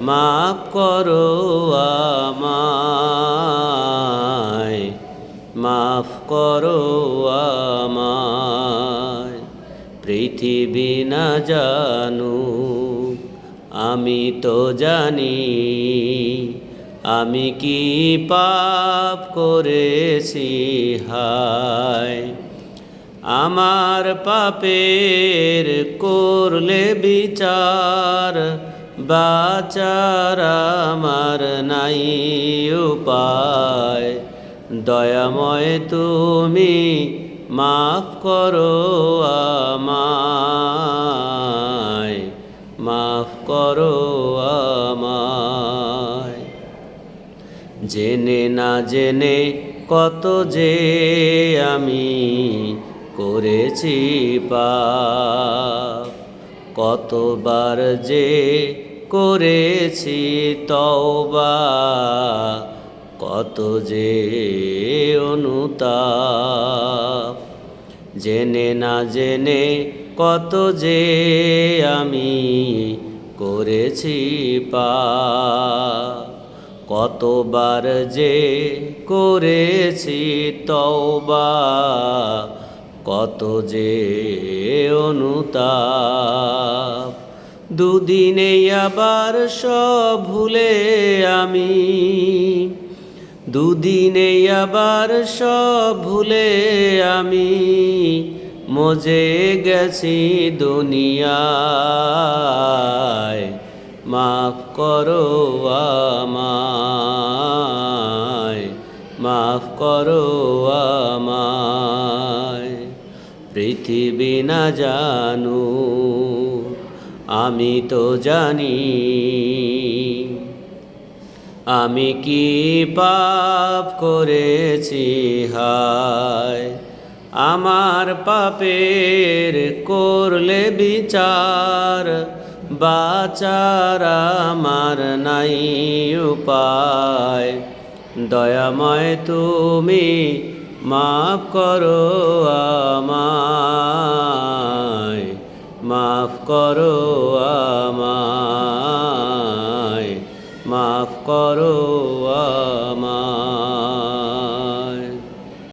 মাফ করো আমায়, মাফ করো আমায়। পৃথিবী না জানু আমি তো জানি, আমি কি পাপ করেছি, হায়। আমার পাপের করলে বিচার বাচার আমার নাই উপায়। দয়াময় তুমি মাফ করো আমায়। মাফ করো আমায়। জেনে না জেনে কত যে আমি করেছি পাপ। কতবার যে করেছি তওবা, কত যে অনুতাপ। জেনে না জেনে কত যে আমি করেছি পা কতবার যে করেছি তওবা, কত যে অনুতাপ। দুদিনে আবার সব ভুলে আমি। দুদিনে আবার সব ভুলে আমি। মজে গেছি দুনিয়ায়, মাফ করো আমায়, মাফ করো আমায়। পৃথিবী না জানু আমি তো জানি, আমি কি পাপ করেছি? হায়, আমার পাপের করলে বিচার, বাচার আমার নাই উপায়। দয়াময় তুমি মাফ করো আমায়। মাফ করো আমায় মাফ করো আমায়।